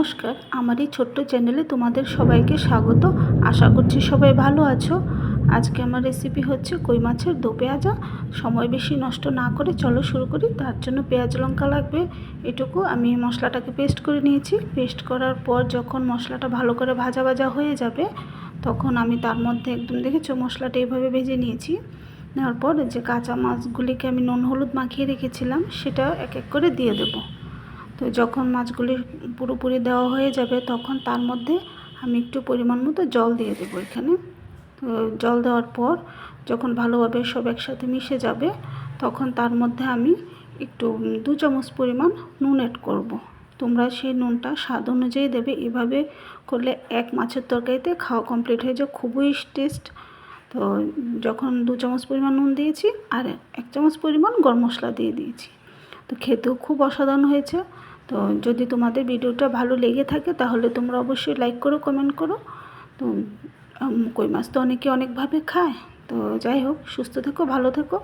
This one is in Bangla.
নমস্কার, আমার এই ছোট্ট চ্যানেলে তোমাদের সবাইকে স্বাগত। আশা করছি সবাই ভালো আছো। আজকে আমার রেসিপি হচ্ছে কই মাছের দো পেঁয়াজা। সময় বেশি নষ্ট না করে চলো শুরু করি। তার জন্য পেঁয়াজ, লঙ্কা লাগবে। এটুকু আমি মশলাটাকে পেস্ট করে নিয়েছি। পেস্ট করার পর যখন মশলাটা ভালো করে ভাজা ভাজা হয়ে যাবে, তখন আমি তার মধ্যে একদম দেখেছ মশলাটা এইভাবে ভেজে নিয়েছি। নেওয়ার পর যে কাঁচা মাছগুলিকে আমি নুন, হলুদ মাখিয়ে রেখেছিলাম, সেটা এক এক করে দিয়ে দেবো। তো যখন মাছগুলি পুরোপুরি দেওয়া হয়ে যাবে, তখন তার মধ্যে আমি একটু পরিমাণ মতো জল দিয়ে দেবো এখানে। তো জল দেওয়ার পর যখন ভালোভাবে সব একসাথে মিশে যাবে, তখন তার মধ্যে আমি একটু দু চামচ পরিমাণ নুন অ্যাড করব। তোমরা সেই নুনটা স্বাদ অনুযায়ী দেবে। এভাবে করলে এক মাছের তরকারিতে খাওয়া কমপ্লিট হয়ে যায়, খুবই টেস্ট তো যখন দু চামচ পরিমাণ নুন দিয়েছি আর এক চামচ পরিমাণ গরম মশলা দিয়ে দিয়েছি। তো খেতেও খুব অসাধারণ হয়েছে। তো যদি তোমাদের ভিডিওটা ভালো লেগে থাকে, তাহলে তোমরা অবশ্যই লাইক করো কমেন্ট করো। তো কই মাছ তো অনেকে অনেকভাবে খায়। তো যাই হোক, সুস্থ থেকো, ভালো থেকো।